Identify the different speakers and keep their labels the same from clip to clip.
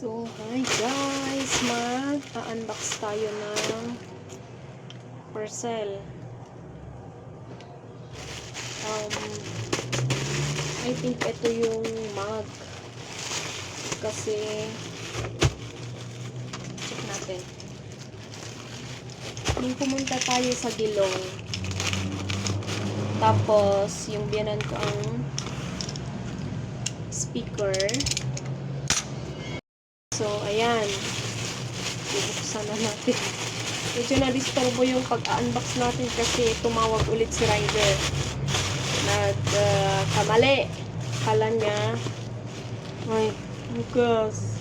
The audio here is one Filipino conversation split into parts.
Speaker 1: So, hi guys! Mag-unbox tayo ng parcel. Um, I think ito yung mug. Kasi, check natin. Nung pumunta tayo sa Gilong, tapos, yung biyanan ko ang speaker. So, ayan. Bubuksan na natin. Medyo na-disturbo yung pag-unbox natin kasi tumawag ulit si Ryder. Nag-kamali. Kala niya. Ay, bukas.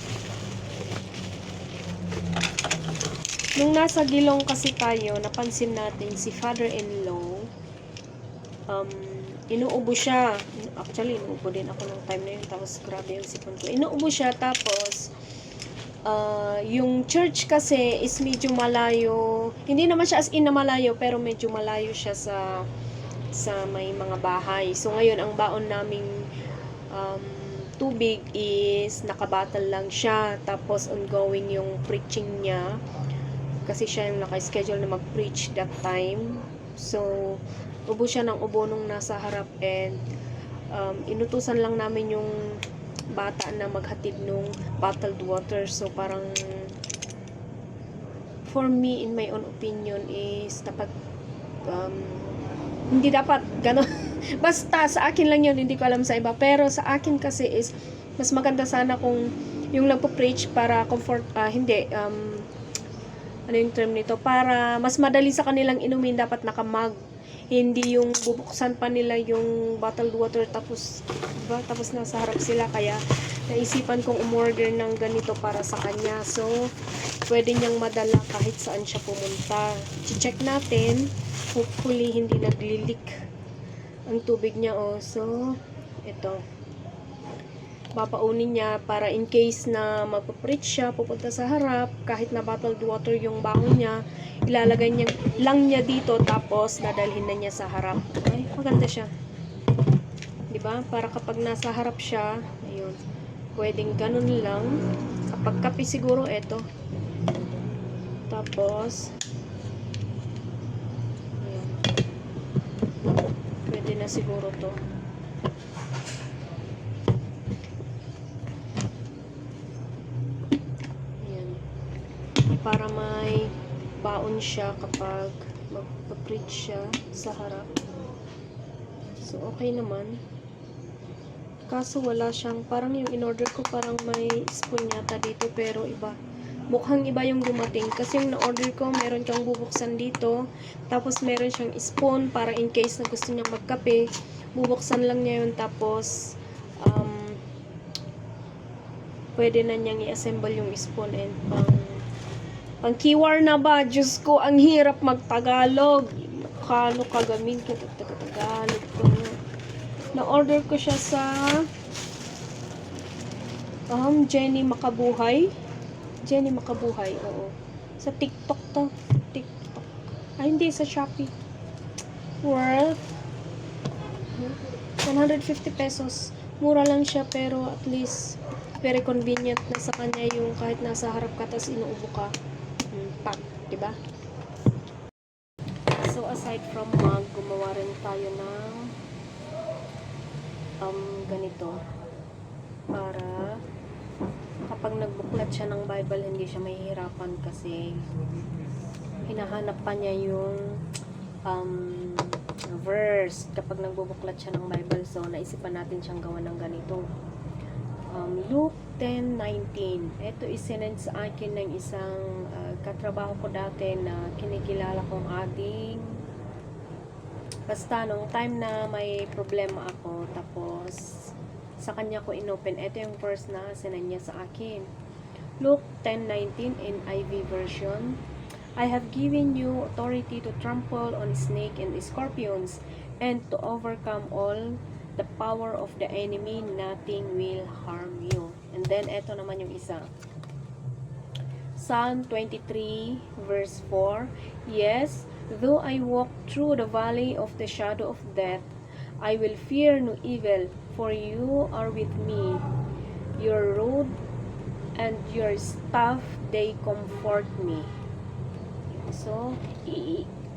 Speaker 1: Nung nasa gilong kasi tayo, napansin natin si father-in-law, um, inuubo siya. Actually, inuubo din ako nung time na yun. Tapos, grabe yung sipon ko. Inuubo siya, tapos, uh, yung church kasi is medyo malayo. Hindi naman siya as in na malayo, pero medyo malayo siya sa sa may mga bahay. So, ngayon, ang baon naming um, tubig is nakabatal lang siya. Tapos, ongoing yung preaching niya. Kasi siya yung naka-schedule na mag-preach that time. So, ubo siya ng ubo nung nasa harap and um, inutusan lang namin yung bata na maghatid nung bottled water. So, parang for me, in my own opinion, is dapat um, hindi dapat gano'n. Basta, sa akin lang yun, hindi ko alam sa iba. Pero sa akin kasi is, mas maganda sana kung yung nagpo-preach para comfort, ah, hindi, um, ano yung term nito, para mas madali sa kanilang inumin, dapat nakamag. Hindi yung bubuksan pa nila yung bottled water tapos, diba, tapos nasa harap sila. Kaya, naisipan kong umorder ng ganito para sa kanya. So, pwede niyang madala kahit saan siya pumunta. check natin. Hopefully, hindi naglilik ang tubig niya. Oh. So, ito papaunin niya para in case na magpapreach siya, pupunta sa harap, kahit na bottled water yung bangon niya, ilalagay niya lang niya dito tapos dadalhin na niya sa harap. Ay, maganda siya. ba? Para kapag nasa harap siya, ayun. Pwedeng ganun lang. Kapag kape siguro ito. Tapos ayun. Pwede na siguro to. Ayan. Para may baon siya kapag magpa-preach siya sa harap. So, okay naman. Kaso wala siyang, parang yung in-order ko parang may spoon yata dito pero iba. Mukhang iba yung dumating. Kasi yung na-order ko, meron kang bubuksan dito. Tapos meron siyang spoon para in case na gusto niya magkape. Bubuksan lang niya yun tapos um, pwede na niyang i-assemble yung spoon and pang pang keyword na ba? Diyos ko, ang hirap magtagalog. Kano kagamin ko Tagalog ko na. Na-order ko siya sa um, Jenny Makabuhay. Jenny Makabuhay, oo. Sa TikTok to. TikTok. Ay, hindi. Sa Shopee. Worth 150 pesos. Mura lang siya pero at least very convenient na sa kanya yung kahit nasa harap ka tapos inuubo ka. Pack, di ba? So aside from mug, gumawa rin tayo ng um, ganito para kapag nagbuklat siya ng Bible, hindi siya mahihirapan kasi hinahanap pa niya yung um, verse kapag nagbubuklat siya ng Bible. So, naisipan natin siyang gawa ng ganito. Um, Luke 10.19 Ito isinend sa akin ng isang uh, katrabaho ko dati na kinikilala kong ating basta nung time na may problema ako tapos sa kanya ko inopen. Ito yung verse na sinend niya sa akin. Luke 10.19 in IV version. I have given you authority to trample on snake and scorpions and to overcome all the power of the enemy, nothing will harm you. And then, eto naman yung isa. Psalm 23 verse 4 Yes, though I walk through the valley of the shadow of death, I will fear no evil, for you are with me. Your rod and your staff, they comfort me. So,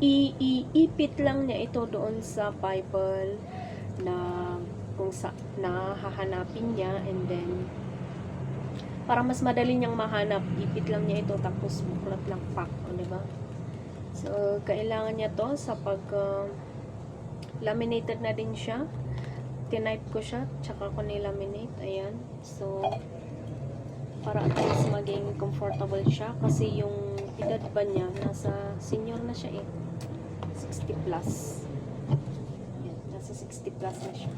Speaker 1: iipit lang niya ito doon sa Bible na kung sa na hahanapin niya and then para mas madali niyang mahanap, ipit lang niya ito tapos buklat lang pak, o, di ba? So, kailangan niya to sa pag uh, laminated na din siya. Tinipe ko siya, tsaka ko nilaminate. Ayan. So, para at least maging comfortable siya kasi yung edad ba niya, nasa senior na siya eh. 60 plus. Nasa 60 plus na siya.